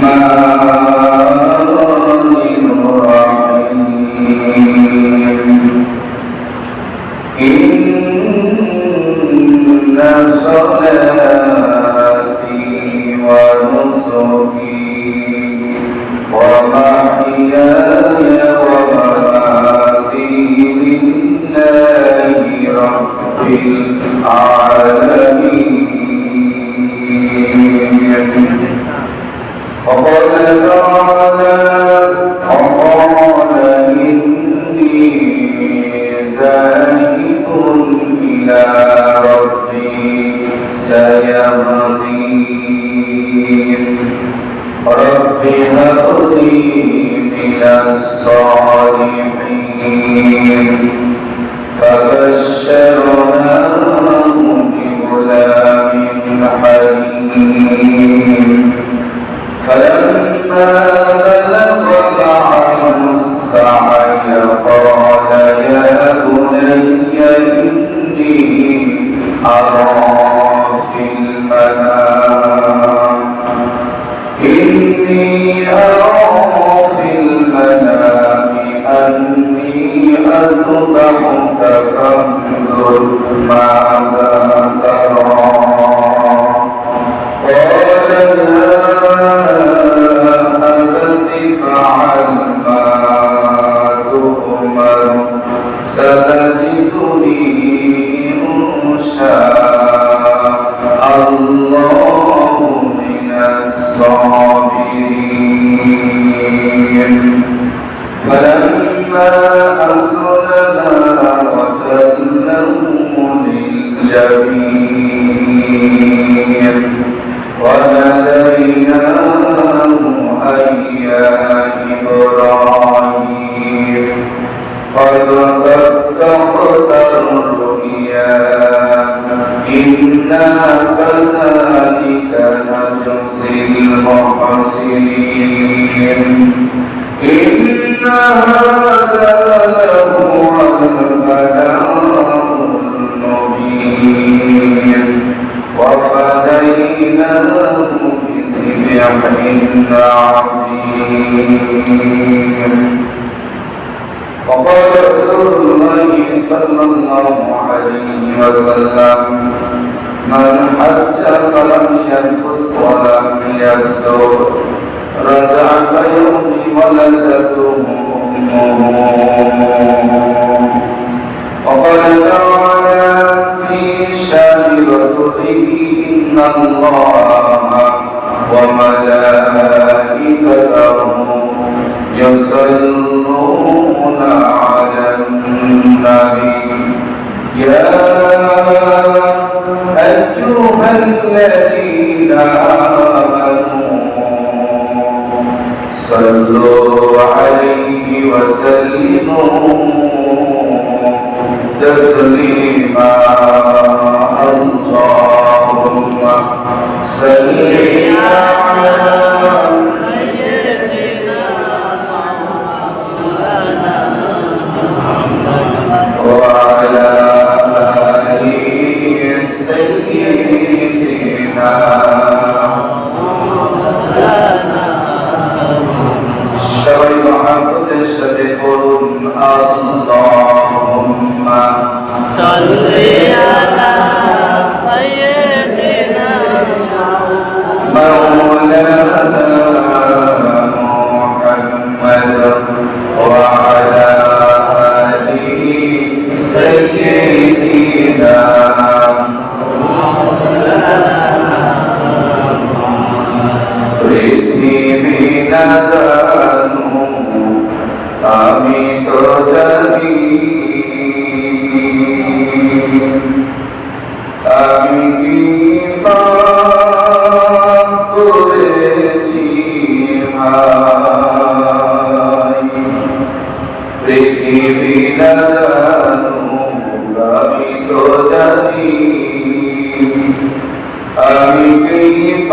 ما الرحيم رب هب لي من الصالحين. فبارك أني أذبحك فانظر ماذا ترى قال لا أبت فعل ما تؤمر ستجدني إن شاء تسليما اللهم صل كيف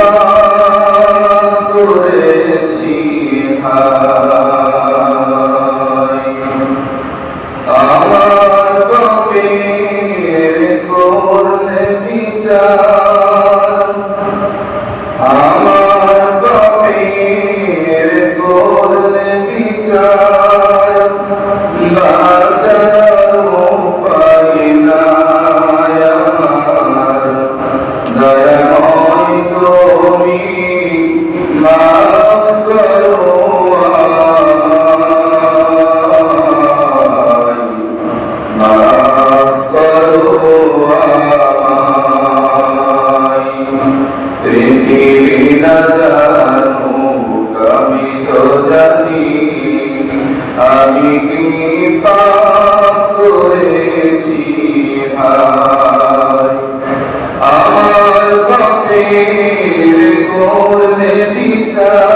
আমি কি পাপ করেছি আমার বাপের করলে বিচার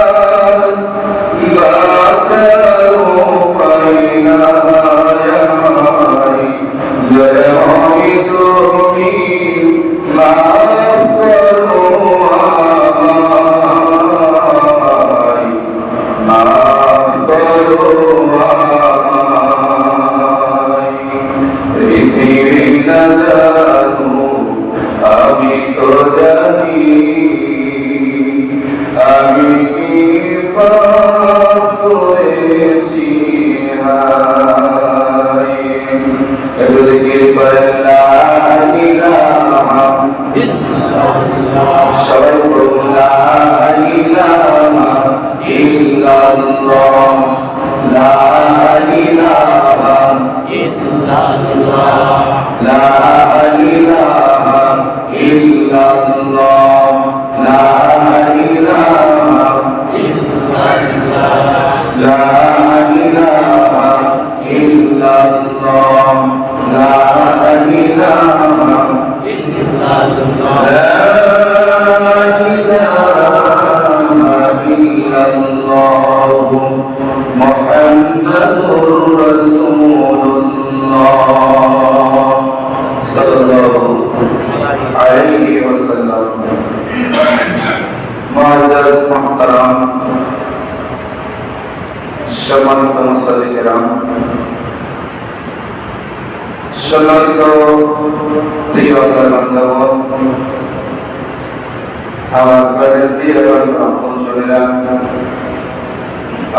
প্রিয় বান্দাগণ আমার ঘরের প্রিয় চলেরা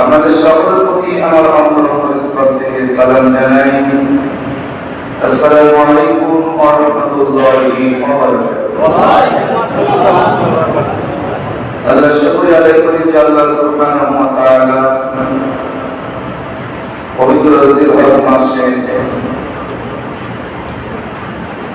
আপনাদের সকলের প্রতি আমার অন্তর স্তর থেকে সালাম জানাই। আসসালামু আলাইকুম ওয়া রাহমাতুল্লাহি ওয়া বারাকাতুহু। আল্লাহ শুকরিয়া আদায় করি যে আল্লাহ সুবহানাহু ওয়া তাআলা পবিত্র হজ মাসে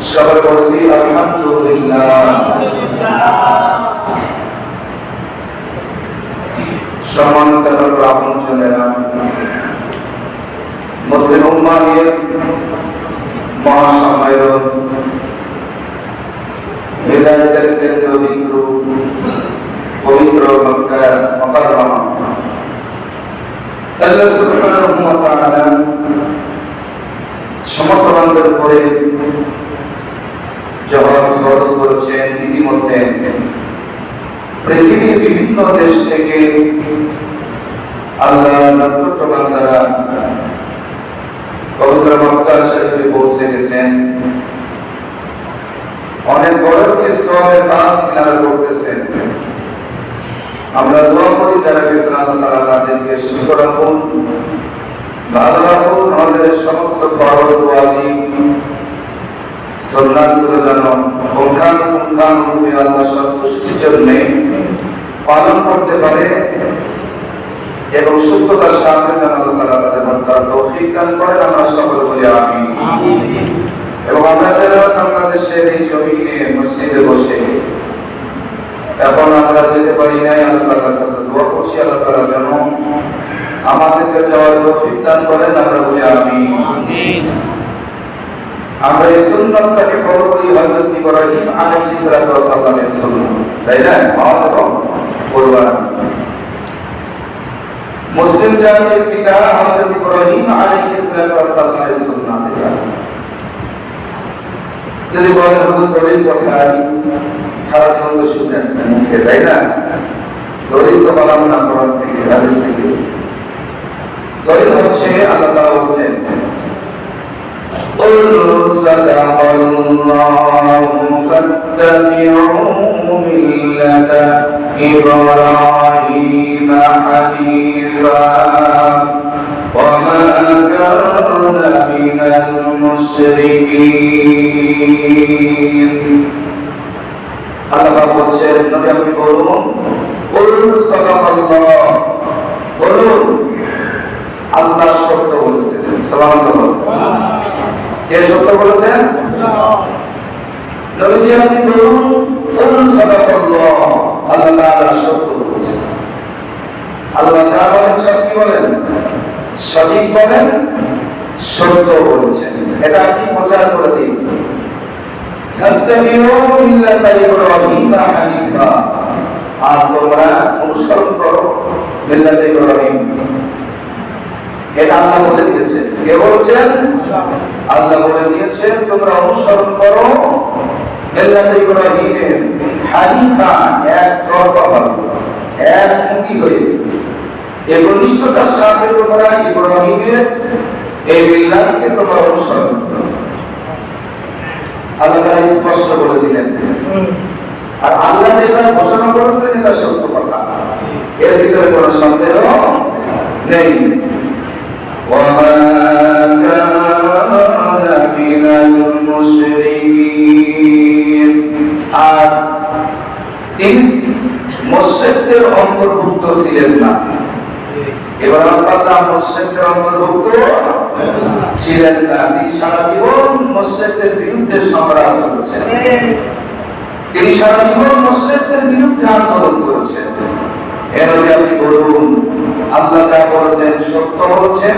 সবাই বলছি, আলহামদুলিল্লাহ। সম্মানিত আপন মুসলিম উম্মাহের মহাসম্মেলন। হৃদয়ের কেন্দ্রবিন্দু পবিত্র মক্কার মকররমা। আল্লাহ সুবহানাহু ওয়া তাআলা সমগ্র বান্দার উপরে জহাজ খরচ করেছেন ইতিমধ্যে পৃথিবীর বিভিন্ন দেশ থেকে আল্লাহ নক্ষত্র বান্দারা পবিত্র মক্কা শরীফে পৌঁছে গেছেন। অনেক বড় একটি শ্রমের কাজ কিনারা করতেছেন। আমরা দোয়া করি যারা আল্লাহ তাআলা তাদেরকে সুস্থ রাখুন, ভালো রাখুন, আমাদের সমস্ত ফরজ, ওয়াজিব সুন্নাতগুলো যেন পুঙ্খান পুঙ্খান রূপে আল্লাহ সন্তুষ্টির জন্য পালন করতে পারে এবং সুস্থতার সাথে যেন আল্লাহ তাআলা তাদের মাস্তার তৌফিক দান করেন। আমরা সকলে বলি আমি এবং আমরা যারা বাংলাদেশের এই জমিনে মসজিদে বসে এখন আমরা যেতে পারি নাই আল্লাহ তাআলার কাছে দোয়া করছি আল্লাহ তাআলা যেন আমাদেরকে যাওয়ার তৌফিক দান করেন। আমরা বলি আমি আমরা এই সুন্নতটাকে ফলো করি হযরত ইব্রাহিম আলাইহিস সালাতু ওয়াস সালামের সুন্নাত, তাই না? মুসলিম জাতির পিতা ইব্রাহিম আলাইহিস সালাতু ওয়াস সালামের সুন্নাত যদি বলেন, হুজুর, দলিল কোথায়? সারা জীবন তো শুনে আসছেন মুখে, তাই না? দলিল তো বললাম না কোরআন থেকে, হাদিস থেকে। দলিল হচ্ছে, আল্লাহ তাআলা বলছেন قل صدق الله فاتبعوا ملة إبراهيم حنيفا وما كان من المشركين আল্লাহ বলছেন নবী আপনি বলুন বলুন সাদাকাল্লাহ বলুন আল্লাহ সত্য বলেছেন সুবহানাল্লাহ কে সত্য বলেছেন? নবীজি আপনি বলুন ফুল সাদাকাল্লাহ আল্লাহ তাআলা সত্য বলেছেন। আল্লাহ যা বলেন সব কি বলেন? সঠিক বলেন, সত্য বলেছেন। এটা আপনি প্রচার করে দিন। আর তোমরা অনুসরণ করো ইব্রাহিম। এটা আল্লাহ বলে দিয়েছে কে বলছেন? আল্লাহ বলে দিয়েছেন, তোমরা অনুসরণ করো মিল্লাত ইব্রাহিমের হানিফা এক তরফা এক মুখী হয়ে। এই ঘনিষ্ঠতার সাথে তোমরা ইব্রাহিমের এই মিল্লাতকে তোমরা অনুসরণ করো। আল্লাহ তাআলা স্পষ্ট করে দিলেন। আর আল্লাহ যেটা ঘোষণা করেছেন, এটা সত্য কথা। এর ভিতরে কোনো সন্দেহ নেই। অন্তর্ভুক্ত ছিলেন না। এবার সাল্লাম মুশরিকদের অন্তর্ভুক্ত ছিলেন না। তিনি সারা জীবন মুশরিকদের বিরুদ্ধে সংগ্রাম করেছেন। তিনি সারা বিরুদ্ধে আন্দোলন করেছেন। এর আপনি বলুন আল্লাহ যা বলেছেন সত্য বলেছেন।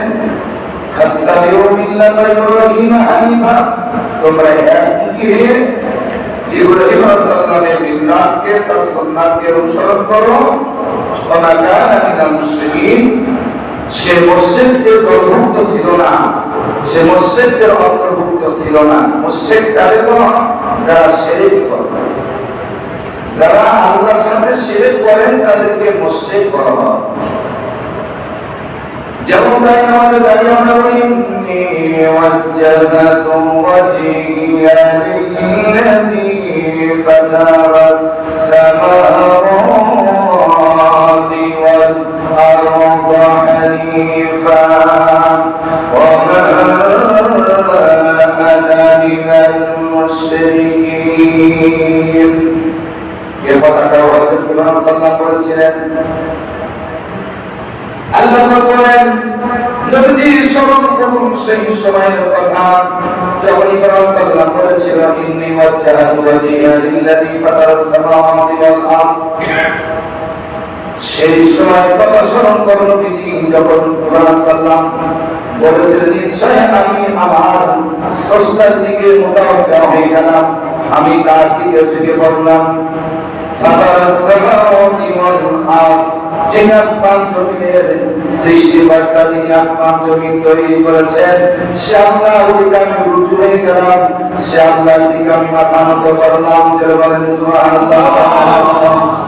অন্তর্ভুক্ত ছিল না। সে মুশরিকদের অন্তর্ভুক্ত ছিল না। মুশরিক তাদের যারা শিরক যারা আল্লাহর সাথে শিরক করেন, তাদেরকে মুশরিক বলা হয়। যেমন তাই আমাদের সেই সময় কথা স্মরণ যখন সাল্লাম বলেছিলেন নিশ্চয় আমি আমার দিকে মুতাওয়াজ্জা হয়ে গেলাম। আমি কার দিকে পড়লাম? আমি দিকে আমি মাথা করলাম।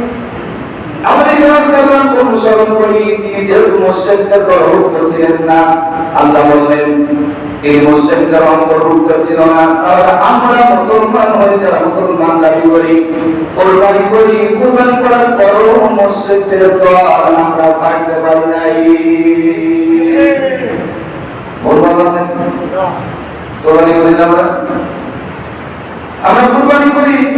সাল্লাম অনুসরণ করি। তিনি যেহেতু মুশরিকদের অন্তর্ভুক্ত ছিলেন না আল্লাহ বললেন এই মুসলিমদের অন্তর্ভুক্ত ছিল না। তাহলে আমরা মুসলমান হয়ে যারা মুসলমান দাবি করি কোরবানি করি কোরবানি করার পরও মুসলিমদের দল আমরা ছাড়তে পারি নাই। কোরবানি করি না আমরা?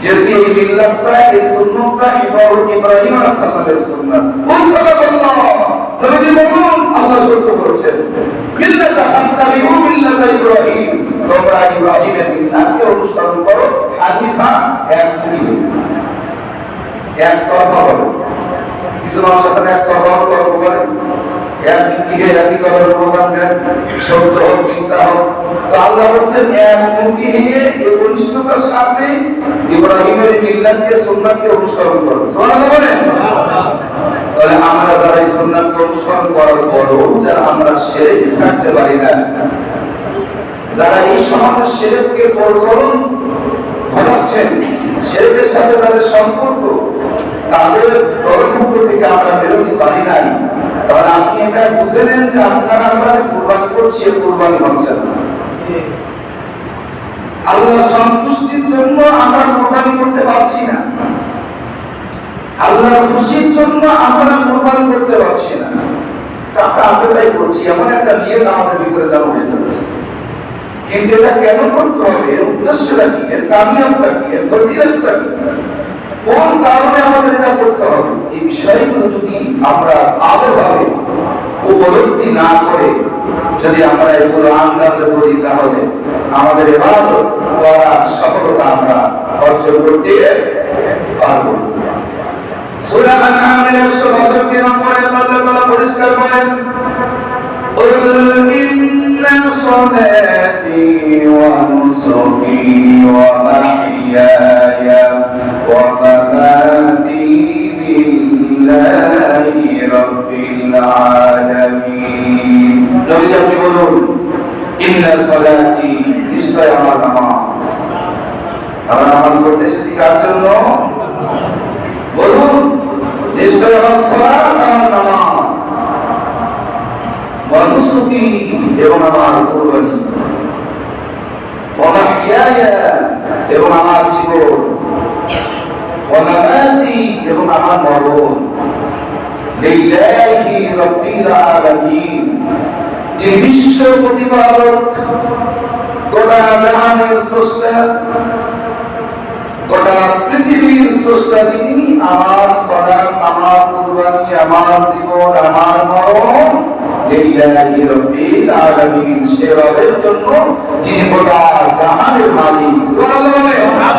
যেহেতু এই মিল্লাতটা এই সুন্নতটা ইব্রাহিম ইব্রাহিম আলাইহিস সালামের সুন্নাত। কোন সাল্লাল্লাহ নবীজি বলুন, আল্লাহ সত্য করেছেন মিল্লাতা আনতাবিউ মিল্লাতা ইব্রাহিম। তোমরা ইব্রাহিমের মিল্লাতকে অনুসরণ করো, হানিফা এক দিকে এক তরফা হবে কিছু মানুষ আছে এক তরফা কর্ম করে আমরা যারা সুন্নাতকে অনুসরণ করার পরও যারা আমরা শিরক ছাড়তে পারি না, যারা এই সমাজের শিরককে প্রচলন ঘটাচ্ছেন শিরকের সাথে তাদের সম্পর্ক, তাদের দলমুক্ত থেকে আমরা বেরোতে পারি নাই। তাহলে আপনি এটা বুঝে নেন যে আপনারা আমরা কোরবানি করছি কোরবানি হচ্ছে না। আল্লাহ সন্তুষ্টির জন্য আমরা কোরবানি করতে পারছি না। আল্লাহর খুশির জন্য আমরা কোরবানি করতে পারছি না। টাকা আছে তাই বলছি, এমন একটা নিয়ত আমাদের ভিতরে যেন হয়ে যাচ্ছে কিন্তু এটা কেন করতে হবে? এর উদ্দেশ্যটা কি? এর কামিয়াবটা কি? এর ফজিলতটা কি? কোন কারণে আমাদের এটা করতে হবে এই বিষয়গুলো যদি আমরা ভালোভাবে উপলব্ধি না করে যদি আমরা এগুলো আন্দাজে করি তাহলে আমাদের ইবাদত করার সফলতা আমরা অর্জন করতে পারবো সূরা আনআমের 162 নম্বরে আল্লাহ তাআলা পরিষ্কার করেন قل إن صلاتي ونسكي ومحياي ومماتي আপনি বলুন আমার নামাজ। আমরা নামাজ আমার সলাত, আমার নামাজ। মনুসুকি এবং আমার কুরবানি। এবং আমার জীবন। এবং আমার মরণ। লিল্লাহি রাব্বিল আলামিন। যে বিশ্ব প্রতিপালক গোটা জাহানের স্রষ্টা গোটা পৃথিবীর স্রষ্টা যিনি আমার সলাত আমার কুরবানি আমার জীবন আমার মরণ লিল্লাহি রাব্বিল আলামিন সে রবের জন্য যিনি গোটা জাহানের মালিক। সুবহানাল্লাহ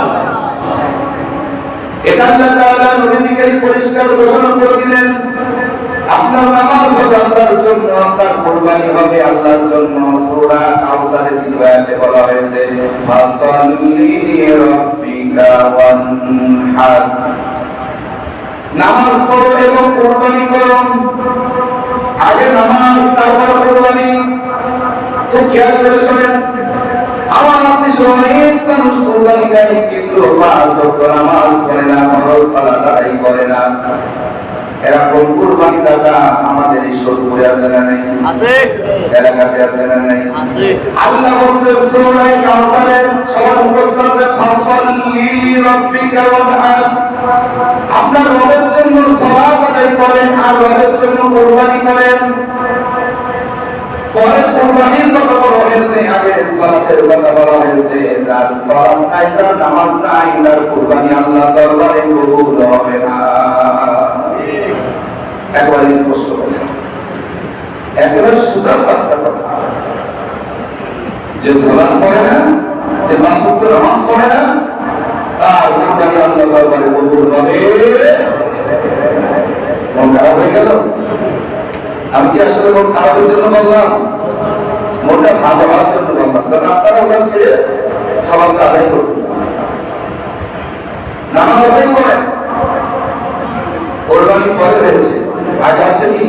এটা আল্লাহ তাআলা নবীকে পরিষ্কার ঘোষণা করে দিলেন। আপনার নামাজ হবে আল্লাহর জন্য, আপনার কুরবানি হবে, আল্লাহর জন্য। সূরা কাউসারের আয়াতে বলা হয়েছে, ফাসাল্লি লিরাব্বিকা ওয়ানহার। নামাজ পড়ো এবং কুরবানি করো। আগে নামাজ, তারপর কুরবানি। তো খেয়াল করে শোনেন, আমার আপনি অনেক মানুষ কুরবানি দেয় কিন্তু নামাজ পড়ে না সালাত আদায় করে না। এরকম কুরবানি দাতা আমাদের এই সোদপুরে আছে না নাই? আছে। এলাকাতে আছে না নাই? আছে। আল্লাহ বলছে সূরা কাউসারের সবার মুখস্থ আছে ফাসাল্লি লিরাব্বিকা ওয়ানহার আপনার রবের জন্য সালাত আদায় করেন আর রবের জন্য কুরবানি করেন। পরে কুরবানির কথা বলা হয়েছে আগে সালাতের কথা বলা হয়েছে যার সালাত নাই যার নামাজ নাই তার কুরবানি আল্লাহ দরবারে কবুল হবে না। একবার স্পষ্ট করে একেবারে সাতটা কথা যে সালাত পড়ে না, যে নামাজ পড়ে না, তার আল্লাহ মন খারাপ হয়ে গেল? আমি কি আসলে মন খারাপের জন্য বললাম? মনটা ভালো হওয়ার জন্য বললাম। কারণ আপনারা ওটা ছেড়ে সালামটা আদায় করুন নামাজ আদায় করেন। কোরবানি পরে হয়েছে আগে আছে? কি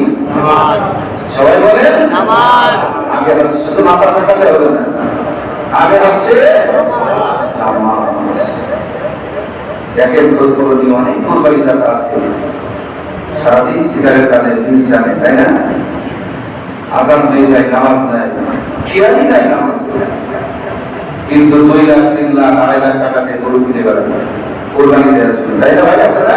সবাই বলেন? নামাজ। আগে হচ্ছে শুধু মাথা থাকালে হবে না। আগে হচ্ছে নামাজ। দেখেন নিয়ে অনেক কোরবানি দাতা আসছে সারাদিন সিগারেট টানে বিড়ি টানে তাই না? আজান হয়ে যায় নামাজ নাই খেয়ালই নাই নামাজ কিন্তু দুই লাখ তিন লাখ আড়াই লাখ টাকা দিয়ে গরু কিনে বেড়াবে কোরবানি দেওয়ার জন্য। তাই না ভাই আছে না?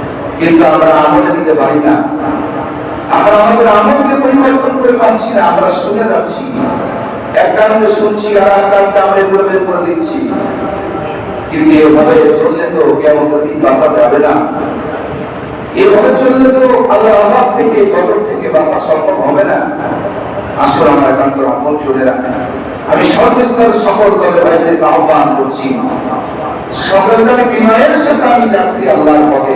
কিন্তু আমরা আমলে নিতে পারি না। আমরা আমাদের আমলকে পরিবর্তন করে পাচ্ছি না, আমরা শুনে যাচ্ছি। এক কারণে শুনছি আর এক কারণে আমরা এগুলো বের করে দিচ্ছি। কিন্তু এভাবে চললে তো কেমন দিন বাঁচা যাবে না। এভাবে চললে তো আল্লাহ আজাব থেকে, গজব থেকে বাঁচা সম্ভব হবে না। আসলে আমার একান্ত আপন চলে না আমি সর্বস্তর সকল দলে ভাইদেরকে আহ্বান করছি। সকলকে বিনয়ের সাথে আমি ডাকছি আল্লাহর পথে।